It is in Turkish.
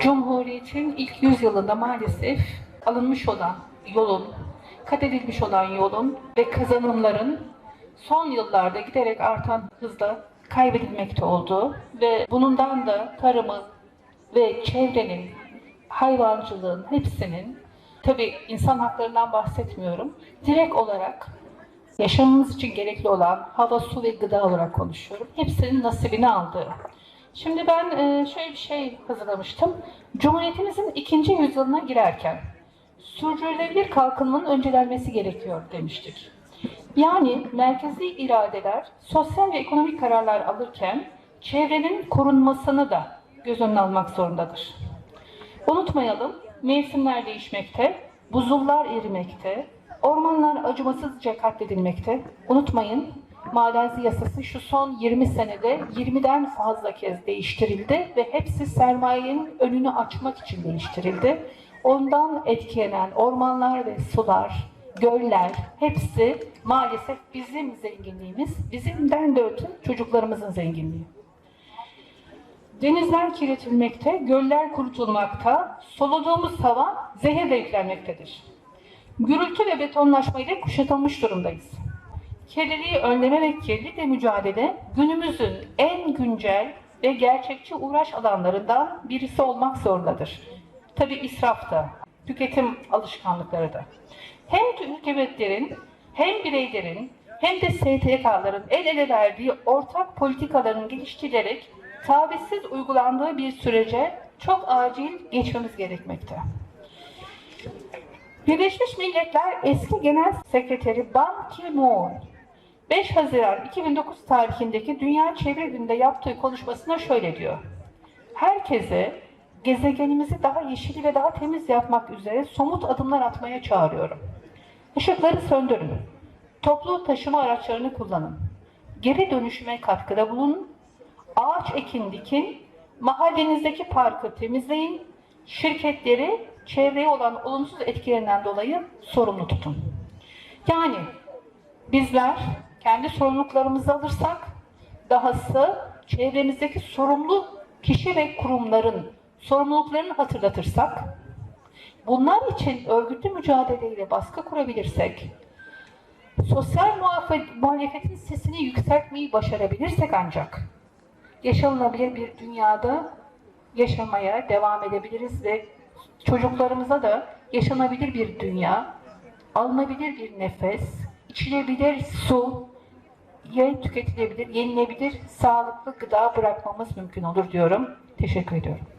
Cumhuriyet'in ilk yüzyılında maalesef alınmış olan yolun, kat edilmiş olan yolun ve kazanımların son yıllarda giderek artan hızla kaybedilmekte olduğu ve bundan da tarımın ve çevrenin, hayvancılığın hepsinin, tabi insan haklarından bahsetmiyorum, direkt olarak yaşamımız için gerekli olan hava, su ve gıda olarak konuşuyorum. Hepsinin nasibini aldığı. Şimdi ben e, şöyle bir şey hazırlamıştım. Cumhuriyetimizin ikinci yüzyılına girerken sürdürülebilir kalkınmanın öncelenmesi gerekiyor demiştik. Yani merkezi iradeler sosyal ve ekonomik kararlar alırken çevrenin korunmasını da göz önüne almak zorundadır. Unutmayalım, mevsimler değişmekte, buzullar erimekte, ormanlar acımasızca katledilmekte. Unutmayın, madenzi yasası şu son 20 senede 20'den fazla kez değiştirildi ve hepsi sermayenin önünü açmak için değiştirildi. Ondan etkilenen ormanlar ve sular, göller hepsi maalesef bizim zenginliğimiz, bizimden de öte çocuklarımızın zenginliği. Denizler kirletilmekte, göller kurutulmakta, soluduğumuz hava zehirle yüklenmektedir. Gürültü ve betonlaşmayla kuşatılmış durumdayız. Kirliliği önleme ve kirlilikle mücadele günümüzün en güncel ve gerçekçi uğraş alanlarından birisi olmak zorundadır. Tabi israf da, tüketim alışkanlıkları da. Hem hükümetlerin hem bireylerin hem de STK'ların el ele verdiği ortak politikaların geliştirilerek tavizsiz uygulandığı bir sürece çok acil geçmemiz gerekmekte. Birleşmiş Milletler eski Genel Sekreteri Ban Ki-moon 5 Haziran 2009 tarihindeki Dünya Çevre Günü'nde yaptığı konuşmasında şöyle diyor. Herkese gezegenimizi daha yeşil ve daha temiz yapmak üzere somut adımlar atmaya çağırıyorum. Işıkları söndürün. Toplu taşıma araçlarını kullanın. Geri dönüşüme katkıda bulunun. Ağaç ekin dikin. Mahallenizdeki parkı temizleyin. Şirketleri çevreye olan olumsuz etkilerinden dolayı sorumlu tutun. Yani bizler kendi sorumluluklarımızı alırsak dahası çevremizdeki sorumlu kişi ve kurumların sorumluluklarını hatırlatırsak bunlar için örgütlü mücadeleyle baskı kurabilirsek sosyal muhalefetin sesini yükseltmeyi başarabilirsek ancak yaşanılabilir bir dünyada yaşamaya devam edebiliriz ve çocuklarımıza da yaşanabilir bir dünya, alınabilir bir nefes, içilebilir su, ye tüketilebilir, yenilebilir sağlıklı gıda bırakmamız mümkün olur diyorum. Teşekkür ediyorum.